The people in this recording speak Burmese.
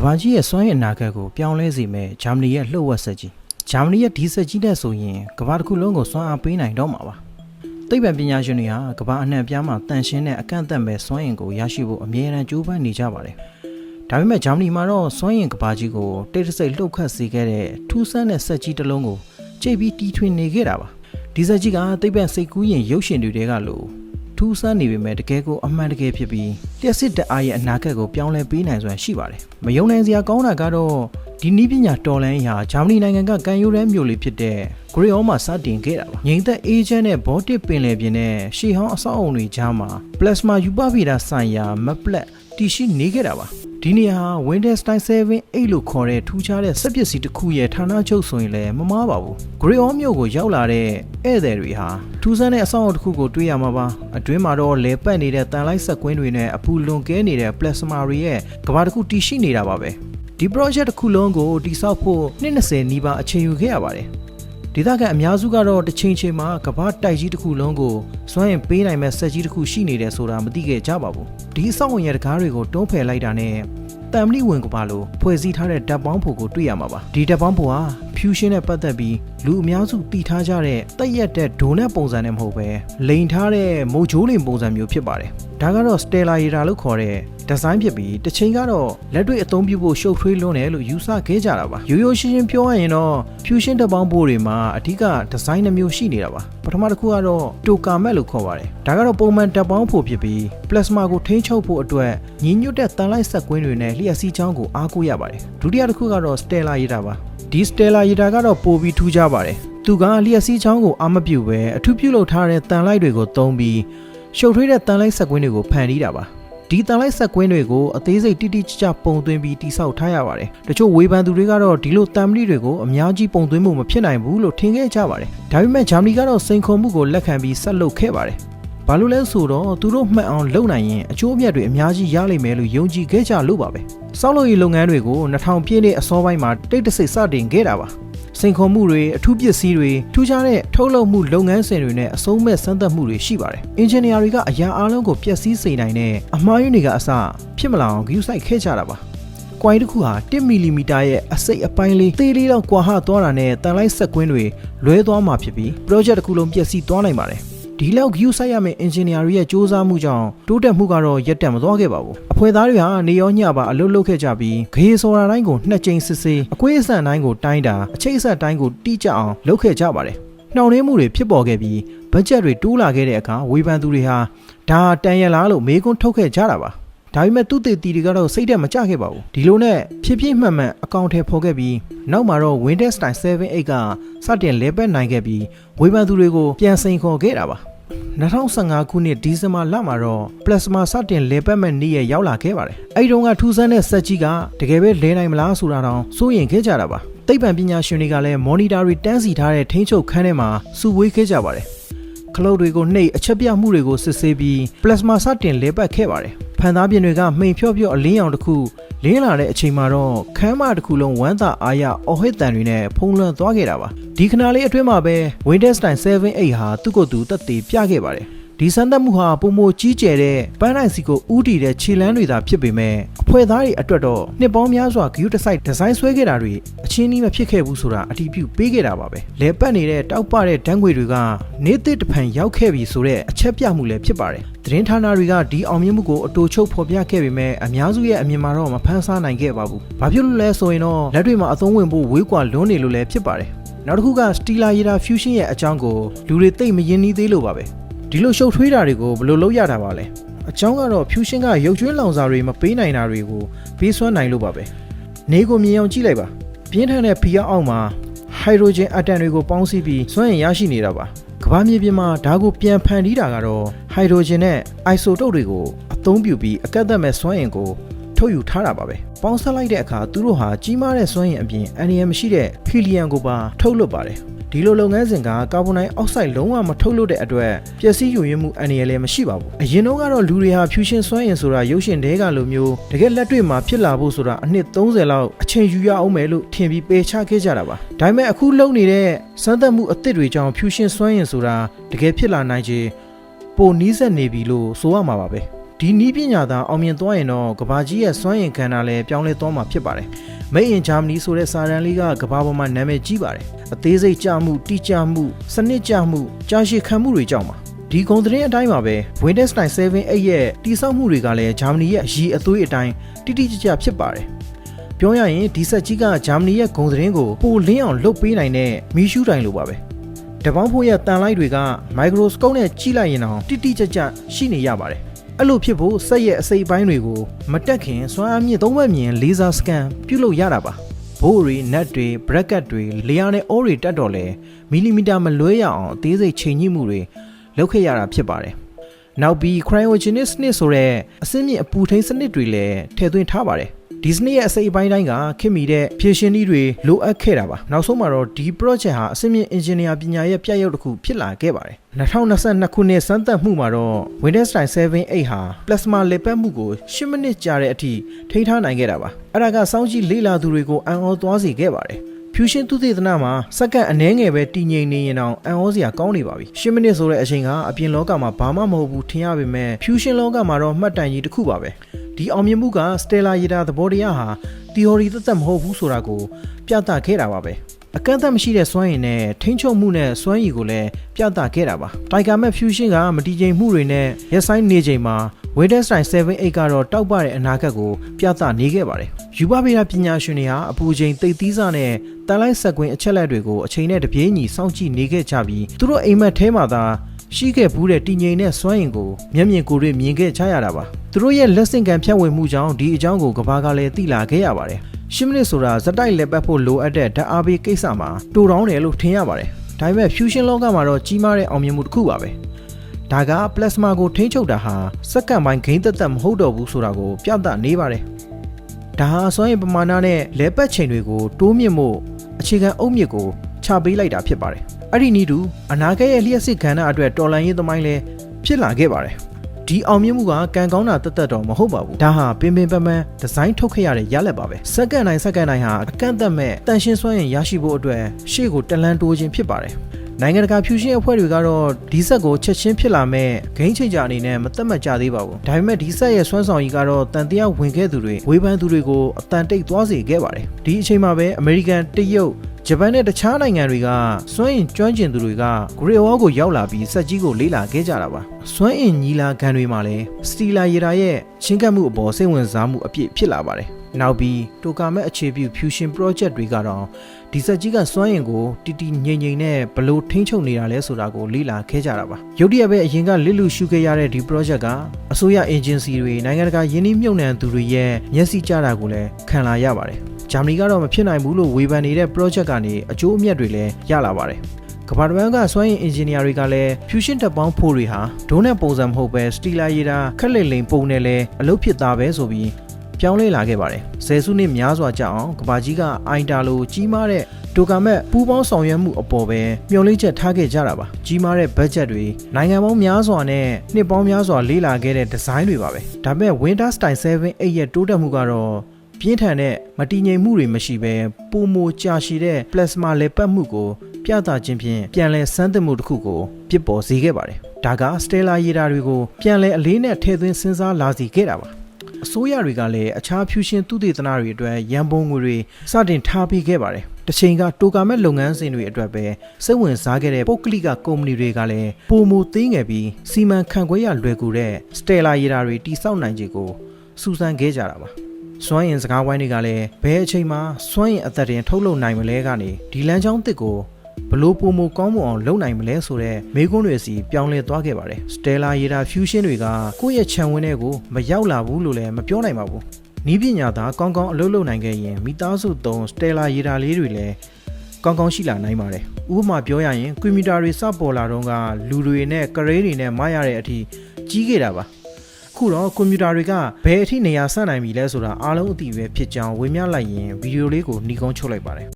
ကမ္ဘာကြီးရဲ့စွမ်းရည်အနာဂတ်ကိုပြောင်းလဲစေမဲ့ဂျာမနီရဲ့လှုပ်ဝက်ဆက်ကြီးဂျာမနီရဲ့ဒီဆက်ကြီးတဲ့ဆိုရင်ကမ္ဘာတစ်ခုလုံးကိုစွမ်းအားပေးနိုင်တော့မှာပါသိပ္ပံပညာရှင်တွေဟာကမ္ဘာအနှံ့အပြားမှာတန်ရှင်းတဲ့အကန့်အသတ်မဲ့စွမ်းရည်ကိုရရှိဖို့အမြဲတမ်းကြိုးပမ်းနေကြပါတယ်ဒါပေမဲ့ဂျာမနီမှာတော့စွမ်းရည်ကမ္ဘာကြီးကိုတိတ်တဆိတ်လှုပ်ခတ်စေခဲ့တဲ့ထူးဆန်းတဲ့ဆက်ကြီးတစ်လုံးကိုကြိတ်ပြီးတီထွင်နေခဲ့တာပါဒီဆက်ကြီးကသိပ္ပံစိတ်ကူးရင်ရုပ်ရှင်တွေတဲကလို့ ထူးဆန်းနေပေမဲ့တကယ်ကိုအမှန်တကယ်ဖြစ်ပြီးလျှက်စစ်တအားရဲ့အနာဂတ်ကိုပြောင်းလဲပေးနိုင်စွမ်းရှိပါတယ်။မယုံနိုင်စရာကောင်းတာကတော့ဒီနည်းပညာတော်လန်ရာဂျာမနီနိုင်ငံကကန်ယူရန်မြို့လေးဖြစ်တဲ့ဂရီအောမှာစတင်ခဲ့တာပါ။ငိမ့်သက်အေဂျင့်နဲ့ဘောတစ်ပင်လယ်ပြင်နဲ့ရှေးဟောင်းအဆောက်အုံတွေကြားမှာပလက်စမာယူပဗီဒါဆိုင်ရာမပလက်တည်ရှိနေခဲ့တာပါ။ ဒီနေရာဟာ Windows 7 8လို့ခေါ်တဲ့ထူးခြားတဲ့စက်ပစ္စည်းတစ်ခုရဲ့ဌာနချုပ်ဆိုရင်လည်းမမားပါဘူး။ဂရီအောမြို့ကိုရောက်လာတဲ့ဧည့်သည်တွေဟာထူးဆန်းတဲ့အဆောက်အုံတစ်ခုကိုတွေ့ရမှာပါ။အတွင်းမှာတော့လဲပတ်နေတဲ့တန်လိုက်ဆက်ကွင်းတွေနဲ့အပူလွန်ကဲနေတဲ့ plasma တွေရဲ့ကဘာတစ်ခုတည်ရှိနေတာပါပဲ။ဒီ project တစ်ခုလုံးကိုတိစောက်ဖို့20နီးပါးအချိန်ယူခဲ့ရပါတယ်။ ဒေသခံအများစုကတော့တစ်ချိန်ချိန်မှာကဘာတိုက်ကြီးတစ်ခုလုံးကိုစွမ်းရင်ပေးနိုင်မဲ့ဆက်ကြီးတစ်ခုရှိနေတယ်ဆိုတာမသိခဲ့ကြပါဘူး။ဒီအဆောက်အုံရဲ့တကားတွေကိုတွန်းဖယ်လိုက်တာနဲ့တမ်မလီဝင်ကပါလို့ဖွဲ့စည်းထားတဲ့ဓာတ်ပေါင်းဖို့ကိုတွေ့ရမှာပါဒီဓာတ်ပေါင်းဖို့ဟာ fusion နဲ့ပတ်သက်ပြီးလူအများစုတည်ထားကြတဲ့တက်ရက်တဲ့ဒိုနက်ပုံစံနဲ့မဟုတ်ပဲလိန်ထားတဲ့မိုဂျိုးလင်ပုံစံမျိုးဖြစ်ပါတယ်ဒါကတော့ Stella Yera လို့ခေါ်တဲ့ဒီဇိုင်းဖြစ်ပြီးတစ်ချိန်ကတော့လက်တွေ့အသုံးပြုဖို့ရှုပ်ထွေးလွန်းတယ်လို့ယူဆခဲ့ကြတာပါရိုးရိုးရှင်းရှင်းပြောရရင်တော့ fusion ဓာတ်ပေါင်းဖို့တွေမှာအဓိကဒီဇိုင်းနှမျိုးရှိနေတာပါပထမတစ်ခုကတော့ toka mat လို့ခေါ်ပါတယ်ဒါကတော့ပုံမှန်ဓာတ်ပေါင်းဖို့ဖြစ်ပြီး plasma ကိုထိန်းချုပ်ဖို့အတွက်ညီညွတ်တဲ့တန်လိုက်ဆက်ကွင်းတွေနဲ့လျှက်စီးချောင်းကိုအားကိုးရပါတယ်ဒုတိယတစ်ခုကတော့ Stella Yera ပါဒီ Stella Yera ကတော့ပိုပြီးထူးခြားပါတယ်သူကလျှက်စီးချောင်းကိုအာမပြုတ်ပဲအထူးပြုလုပ်ထားတဲ့တန်လိုက်တွေကိုသုံးပြီး ရှုပ်ထွေးတဲ့တန်လိုက်ဆက်ကွင်းတွေကိုဖန်တီးတာပါဒီတန်လိုက်ဆက်ကွင်းတွေကိုအသေးစိတ်တိတိကျကျပုံသွင်းပြီးတိစောက်ထားရပါတယ်။တချို့ဝေဖန်သူတွေကတော့ဒီလိုတမ်မလီတွေကိုအများကြီးပုံသွင်းမှုမဖြစ်နိုင်ဘူးလို့ထင်ခဲ့ကြပါတယ်။ဒါပေမဲ့ဂျာမနီကတော့စိန်ခေါ်မှုကိုလက်ခံပြီးဆက်လုပ်ခဲ့ပါတယ်။ဘာလို့လဲဆိုတော့သူတို့မှတ်အောင်လုပ်နိုင်ရင်အကျိုးအမြတ်တွေအများကြီးရလိမ့်မယ်လို့ယုံကြည်ခဲ့ကြလို့ပါပဲ။စောက်လုပ်ရေးလုပ်ငန်းတွေကို2000ပြည့်နှစ်အစောပိုင်းမှာတိတ်တဆိတ်စတင်ခဲ့တာပါ။ စိန်ခေါ်မှုတွေအထူးပစ္စည်းတွေထူးခြားတဲ့ထုတ်လုပ်မှုလုပ်ငန်းစဉ်တွေနဲ့အဆုံးမဲ့စမ်းသပ်မှုတွေရှိပါတယ်။အင်ဂျင်နီယာတွေကအရာအလုံးကိုပျက်စီးစေနိုင်တဲ့အမှားယွင်းတွေကအစဖြစ်မလာအောင်ဂရုစိုက်ခဲ့ကြတာပါ။ကွိုင်းတစ်ခုဟာ1မီလီမီတာရဲ့အစိတ်အပိုင်းလေးသေးလေးတော့ကွာဟသွားတာနဲ့တန်လိုက်ဆက်ကွင်းတွေလွဲသွားမှာဖြစ်ပြီး project တစ်ခုလုံးပျက်စီးသွားနိုင်ပါတယ်။ ဒီလောက် view ဆိုင်ရမယ့် engineer တွေရဲ့စ조사မှုကြောင့်တိုးတက်မှုကတော့ရက်တက်မသွားခဲ့ပါဘူး။အဖွဲ့သားတွေဟာနေရောညပါအလုပ်လုပ်ခဲ့ကြပြီးဂေးစော်ရာတိုင်းကိုနှစ်ကြိမ်စစ်ဆေးအကွေးအဆန်တိုင်းကိုတိုင်းတာအချိတ်အဆက်တိုင်းကိုတိကျအောင်လုပ်ခဲ့ကြပါတယ်။နှောင့်နှေးမှုတွေဖြစ်ပေါ်ခဲ့ပြီးဘတ်ဂျက်တွေတိုးလာခဲ့တဲ့အခါဝေဖန်သူတွေဟာဒါတန်ရလားလို့မေးခွန်းထုတ်ခဲ့ကြတာပါ။ ဒါပေမဲ့သူ့တေတီတွေကတော့စိတ်တက်မကြခဲ့ပါဘူးဒီလိုနဲ့ဖြစ်ဖြစ်မှန်မှန်အကောင့်ထဲပေါ်ခဲ့ပြီးနောက်မှာတော့ Windows 7 8ကစတင်လဲပတ်နိုင်ခဲ့ပြီးဝေဖန်သူတွေကိုပြန်စိန်ခေါ်ခဲ့တာပါ2015ခုနှစ်ဒီဇင်ဘာလမှာတော့ plasma စတင်လဲပတ်မဲ့နေ့ရရောက်လာခဲ့ပါတယ်။အဲဒီတုန်းကထူးဆန်းတဲ့စက်ကြီးကတကယ်ပဲလဲနိုင်မလားဆိုတာတောင်စိုးရိမ်ခဲ့ကြတာပါ။သိပ္ပံပညာရှင်တွေကလည်း monitor တွေတန်းစီထားတဲ့ထိန်းချုပ်ခန်းထဲမှာစုဝေးခဲ့ကြပါတယ်။ခလုတ်တွေကိုနှိပ်အချက်ပြမှုတွေကိုစစ်ဆေးပြီး plasma စတင်လဲပတ်ခဲ့ပါတယ်။ ဖန်သားပြင်တွေကမှိန်ဖြော့ဖြော့အလင်းရောင်တစ်ခုလင်းလာတဲ့အချိန်မှာတော့ခမ်းမတစ်ခုလုံးဝမ်းသာအားရအော်ဟစ်တန်တွေနဲ့ဖုံးလွှမ်းသွားခဲ့တာပါဒီခဏလေးအတွင်းမှာပဲ Windows 7 8ဟာသူ့ကိုယ်သူတက်သေးပြခဲ့ပါတယ် ဒီစမ်းသပ်မှုဟာပုံမကြီးကျယ်တဲ့ပန်းနိုင်စီကိုဥတီတဲ့ခြေလန်းတွေသာဖြစ်ပေမဲ့အဖွဲ့သားတွေအတွက်တော့နှစ်ပေါင်းများစွာ View Design ဒီဇိုင်းဆွဲခဲ့တာတွေအချင်းကြီးမဖြစ်ခဲ့ဘူးဆိုတာအတည်ပြုပေးခဲ့တာပါပဲလဲပတ်နေတဲ့တောက်ပတဲ့ဓာတ်ငွေတွေကနေသစ်တဖန်ရောက်ခဲ့ပြီဆိုတဲ့အချက်ပြမှုလည်းဖြစ်ပါတယ်သတင်းဌာနတွေကဒီအောင်မြင်မှုကိုအတူချုပ်ဖော်ပြခဲ့ပေမဲ့အများစုရဲ့အမြင်မှာတော့မဖန်ဆားနိုင်ခဲ့ပါဘူး။ဘာဖြစ်လို့လဲဆိုရင်တော့လက်တွေမှာအသုံးဝင်ဖို့ဝေးကွာလွန်းနေလို့လည်းဖြစ်ပါတယ်။နောက်တစ်ခုက Stila Yera Fusion ရဲ့အကြောင်းကိုလူတွေသိမရင်းနှီးသေးလို့ပါပဲ။ ဒီလိုရှုပ်ထွေးတာတွေကိုဘယ်လိုလုပ်ရတာပါလဲ။အကြောင်းကတော့ Fusion ကရုပ်ကျွင်းလောင်စာတွေမပေးနိုင်တာတွေကိုပေးစွမ်းနိုင်လို့ပါပဲ။နေကိုမြင်အောင်ကြည့်လိုက်ပါ။ပြင်းထန်တဲ့ဖိအားအောက်မှာဟိုက်ဒရိုဂျင်အက်တမ်တွေကိုပေါင်းစည်းပြီးစွမ်းအင်ရရှိနေတာပါ။ကမ္ဘာမြေပြင်မှာဓာတ်ကိုပြန်ဖန်တီးတာကတော့ဟိုက်ဒရိုဂျင်နဲ့အိုက်ဆိုတုတ်တွေကိုအသုံးပြုပြီးအကန့်အသတ်မဲ့စွမ်းအင်ကိုထုတ်ယူထားတာပါပဲ။ပေါင်းစပ်လိုက်တဲ့အခါသူတို့ဟာကြီးမားတဲ့စွမ်းအင်အပြင်အန်နီယံမရှိတဲ့ဟီလီယမ်ကိုပါထုတ်လွှတ်ပါတယ်။ ဒီလိုလုပ်ငန်းစဉ်ကကာဗွန်ဒိုင်အောက်ဆိုက်လုံးဝမထုတ်လွှတ်တဲ့အတွက်ပျက်စီးယိုယွင်းမှုအန္တရာယ်လည်းမရှိပါဘူး။အရင်တော့ကတော့လူတွေဟာဖြူရှင်စွမ်းအင်ဆိုတာရုပ်ရှင်တဲကလိုမျိုးတကယ်လက်တွေ့မှာဖြစ်လာဖို့ဆိုတာအနှစ်30လောက်အချိန်ယူရအောင်မယ်လို့ထင်ပြီးပယ်ချခဲ့ကြတာပါ။ဒါပေမဲ့အခုလုပ်နေတဲ့စမ်းသပ်မှုအသစ်တွေကြောင့်ဖြူရှင်စွမ်းအင်ဆိုတာတကယ်ဖြစ်လာနိုင်ခြေပိုနီးစက်နေပြီလို့ဆိုရမှာပါပဲ။ ဒီနီးပညာသာအောင်မြင်သွားရင်တော့ကဘာကြီးရဲ့စွမ်းရင်ခန္ဓာလည်းပြောင်းလဲသွားမှာဖြစ်ပါတယ်။ Made in Germany ဆိုတဲ့စာတမ်းလေးကကဘာပေါ်မှာနာမည်ကြီးပါတယ်။အသေးစိတ်ကြမှုတိကျမှုစနစ်ကျမှုကြာရှည်ခံမှုတွေကြောင့်ပါ။ဒီဂုံသတင်းအတိုင်းပါပဲ Windows 7 8ရဲ့တိစောက်မှုတွေကလည်းဂျာမနီရဲ့အရည်အသွေးအတိုင်းတိတိကျကျဖြစ်ပါတယ်။ပြောရရင်ဒီဆက်ကြီးကဂျာမနီရဲ့ဂုံသတင်းကိုပိုလင်းအောင်လုပ်ပေးနိုင်တဲ့မီးရှူးတိုင်လိုပါပဲ။တပေါင်းဖို့ရဲ့တန်လိုက်တွေကမိုက်ခရိုစကုပ်နဲ့ကြည့်လိုက်ရင်တော့တိတိကျကျရှိနေရပါတယ်။ အဲ့လိုဖြစ်ဖို့စက်ရဲ့အစိပ်ပိုင်းတွေကိုမတက်ခင်စွမ်းအားမြင့်သုံးဘက်မြင်လေဆာစကန်ပြုလုပ်ရတာပါ။ဘိုးတွေနက်တွေဘရက်ကတ်တွေလေယာနဲ့အိုးတွေတက်တော့လဲမီလီမီတာမလွဲရအောင်အသေးစိတ်ချိန်ညှိမှုတွေလုပ်ခဲ့ရတာဖြစ်ပါတယ်။နောက်ပြီး cryogenic စနစ်ဆိုတဲ့အစင်းမြင့်အပူထိန်းစနစ်တွေလည်းထည့်သွင်းထားပါတယ်။ ဒီစနစ်ရဲ့အစိပ်အပိုင်းတိုင်းကခင်မီတဲ့ဖြည့်ရှင်နည်းတွေလိုအပ်ခဲ့တာပါနောက်ဆုံးမှာတော့ဒီ project ဟာအစင်းမြင့် engineer ပညာရဲ့ပြည့်ရုပ်တစ်ခုဖြစ်လာခဲ့ပါတယ်2022ခုနှစ်စမ်းသပ်မှုမှာတော့ Windows 7 8ဟာ plasma လေပတ်မှုကို10မိနစ်ကြာတဲ့အထိထိန်းထားနိုင်ခဲ့တာပါအဲ့ဒါကစောင့်ကြည့်လေ့လာသူတွေကိုအံ့ဩသွားစေခဲ့ပါတယ် fusion သုတေသနမှာစက္ကန့်အနည်းငယ်ပဲတည်ငြိမ်နေရင်တော့အံ့ဩစရာကောင်းနေပါပြီ10မိနစ်ဆိုတဲ့အချိန်ကအပြင်လောကမှာဘာမှမဟုတ်ဘူးထင်ရပေမဲ့ fusion လောကမှာတော့မှတ်တိုင်ကြီးတစ်ခုပါပဲ ဒီအောင်မြင်မှုက Stella ရေတာသဘောတရားဟာ theory သက်သက်မဟုတ်ဘူးဆိုတာကို ပြသခဲ့တာပါပဲအကန့်အသတ်မရှိတဲ့စွမ်းရည်နဲ့ထိန်းချုပ်မှုနဲ့စွမ်းရည်ကိုလည်းပြသခဲ့တာပါ Tiger Mac Fusion ကမတည်ငြိမ်မှုတွေနဲ့ရက်ဆိုင်နေချိန်မှာ Windows 7 8ကတော့တောက်ပတဲ့အနာဂတ်ကိုပြသနေခဲ့ပါတယ်ယူပဗေဒပညာရှင်တွေဟာအပူချိန်တိတ်သီးစားနဲ့တန်လိုက်ဆက်ကွင်းအချက်လက်တွေကိုအချိန်နဲ့တပြေးညီစောင့်ကြည့်နေခဲ့ကြပြီးသူတို့အိမ်မက်ထဲမှာသာ ရှိခဲ့ဘူးတဲ့တည်ငြိမ်တဲ့စွမ်းရင်ကိုမျက်မြင်ကိုယ်တွေ့မြင်ခဲ့ကြရတာပါသူတို့ရဲ့လက်ဆင့်ကံဖြတ်ဝင်မှုကြောင့်ဒီအကြောင်းကိုကဘာကလည်းသိလာခဲ့ရပါတယ်ရှင်းမိနစ်ဆိုတာဇက်တိုက်လက်ပတ်ဖို့လိုအပ်တဲ့ဓာတ်အားပေးကိစ္စမှာတူတောင်းတယ်လို့ထင်ရပါတယ်ဒါပေမဲ့ fusion လောကမှာတော့ကြီးမားတဲ့အောင်မြင်မှုတစ်ခုပါပဲဒါက plasma ကိုထိန်းချုပ်တာဟာစက္ကန့်ပိုင်းဂိမ်းသက်သက်မဟုတ်တော့ဘူးဆိုတာကိုပြသနေပါတယ်ဒါဟာစွမ်းရည်ပမာဏနဲ့လဲပတ်ချိန်တွေကိုတိုးမြင့်မှုအခြေခံအုတ်မြစ်ကိုချပေးလိုက်တာဖြစ်ပါတယ် အဲ့ဒီနည်းတူအနာဂတ်ရဲ့လျှက်စစ်ကဏ္ဍအတွက်တော်လန်ရေးသမိုင်းလည်းဖြစ်လာခဲ့ပါတယ်ဒီအောင်မြင်မှုကကံကောင်းတာတက်တက်တော့မဟုတ်ပါဘူးဒါဟာပင်ပင်ပန်းပန်းဒီဇိုင်းထုတ်ခဲ့ရတဲ့ရလက်ပါပဲစက္ကန့်တိုင်းစက္ကန့်တိုင်းဟာအကန့်အသတ်မဲ့တန်ရှင်းစွမ်းရင်ရရှိဖို့အတွက်ရှေ့ကိုတလန်တိုးခြင်းဖြစ်ပါတယ် နိုင်ငံတကာဖြူရှင်အဖွဲ့တွေကတော့ဒီဆက်ကိုချက်ချင်းဖြစ်လာမဲ့ဂိမ်းချိန်ကြအနေနဲ့မသက်မှတ်ကြသေးပါဘူးဒါပေမဲ့ဒီဆက်ရဲ့စွမ်းဆောင်ရည်ကတော့တန်တရားဝင်ခဲ့သူတွေဝေဖန်သူတွေကိုအတန်တိတ်သွားစေခဲ့ပါတယ်ဒီအချိန်မှာပဲအမေရိကန်တရုတ်ဂျပန်နဲ့တခြားနိုင်ငံတွေကစွမ်းအင်ကျွမ်းကျင်သူတွေကဂရေဝေါကိုရောက်လာပြီးစက်ကြီးကိုလေ့လာခဲ့ကြတာပါစွမ်းအင်ညီလာခံတွေမှာလည်းစတီလာရေတာရဲ့ချင်းကပ်မှုအပေါ်စိတ်ဝင်စားမှုအပြည့်ဖြစ်လာပါတယ် နောက်ပြီးတိုကာမက်အခြေပြု fusion project တွေကတော့ဒီစက်ကြီးကစွမ်းအင်ကိုတီတီငိမ့်ငိမ့်နဲ့ဘလို့ထိန်းချုပ်နေတာလဲဆိုတာကိုလေ့လာခဲ့ကြတာပါရုတ်တရက်ပဲအရင်ကလစ်လူရှုခဲ့ရတဲ့ဒီ project ကအစိုးရ agency တွေနိုင်ငံတကာယင်းနှိမ့်မြုပ်နှံသူတွေရဲ့မျက်စိကျတာကိုလည်းခံလာရပါတယ်ဂျာမနီကတော့မဖြစ်နိုင်ဘူးလို့ဝေဖန်နေတဲ့ project ကနေအကျိုးအမြတ်တွေလည်းရလာပါတယ်ကမ္ဘာတဝန်းကစွမ်းရည် engineer တွေကလည်း fusion တပ်ပေါင်းဖို့တွေဟာဒုံးနဲ့ပုံစံမဟုတ်ပဲ stila ရတာခက်လက်လိမ်ပုံနဲ့လဲအလုပ်ဖြစ်သားပဲဆိုပြီး ပြောင်းလဲလာခဲ့ပါတယ်။ဆယ်စုနှစ်များစွာကြာအောင်ကဘာကြီးကအိုင်တာလိုကြီးမားတဲ့တိုကာမက်ပူးပေါင်းဆောင်ရွက်မှုအပေါ်ပဲမျှော်လင့်ချက်ထားခဲ့ကြတာပါ။ကြီးမားတဲ့ဘတ်ဂျက်တွေနိုင်ငံပေါင်းများစွာနဲ့နှစ်ပေါင်းများစွာလေးလာခဲ့တဲ့ဒီဇိုင်းတွေပါပဲ။ဒါပေမဲ့ Winter Style 7 8ရဲ့တိုးတက်မှုကတော့ပြင်းထန်တဲ့မတည်ငြိမ်မှုတွေမရှိဘဲပုံမကြာရှည်တဲ့ plasma လေပတ်မှုကိုပြသခြင်းဖြင့်ပြန်လည်စမ်းသပ်မှုတစ်ခုကိုပြစ်ပေါ်စေခဲ့ပါတယ်။ဒါက Stella ရေတာတွေကိုပြန်လည်အလေးနဲ့ထည့်သွင်းစဉ်းစားလာစေခဲ့တာပါ။ အစိုးရတွေကလည်းအခြား fusion သုတေသနတွေအတွက်ရန်ပုံငွေတွေစတင်ထားပေးခဲ့ပါတယ်။တစ်ချိန်ကတိုကာမက်လုပ်ငန်းစဉ်တွေအတွက်ပဲစိတ်ဝင်စားခဲ့တဲ့ပုဂ္ဂလိကကုမ္ပဏီတွေကလည်းပုံမူသေးငယ်ပြီးစီမံခန့်ခွဲရလွယ်ကူတဲ့ Stella ရေတာတွေတိစောက်နိုင်ခြေကိုစူးစမ်းခဲ့ကြတာပါ။စွမ်းရင်စကားဝိုင်းတွေကလည်းဘယ်အချိန်မှစွမ်းရင်အသက်တင်ထုတ်လုပ်နိုင်မလဲကနေဒီလမ်းကြောင်းတစ်ကို ဘလို့ပုံမကောင်းမွန်အောင်လုပ်နိုင်မလဲဆိုတော့မေကွန်းတွေစီပြောင်းလဲသွားခဲ့ပါတယ်။ Stella Yeda Fusion တွေကကိုယ့်ရဲ့ခြံဝင်းတွေကိုမရောက်လာဘူးလို့လည်းမပြောနိုင်ပါဘူး။နီးပညာသားကောင်းကောင်းအလုပ်လုပ်နိုင်ခဲ့ရင်မိသားစုသုံး Stella Yeda လေးတွေလည်းကောင်းကောင်းရှိလာနိုင်ပါတယ်။ဥပမာပြောရရင်ကွန်ပျူတာတွေစပေါ်လာတော့ကလူတွေနဲ့ကရေးတွေနဲ့မရတဲ့အထိကြီးခဲ့တာပါ။ခုတော့ကွန်ပျူတာတွေကဘယ်အထိနေရာဆန့်နိုင်ပြီလဲဆိုတာအားလုံးအသိပဲဖြစ်ကြောင်းဝေမျှလိုက်ရင်ဗီဒီယိုလေးကိုနှီးကုန်းချုပ်လိုက်ပါတယ်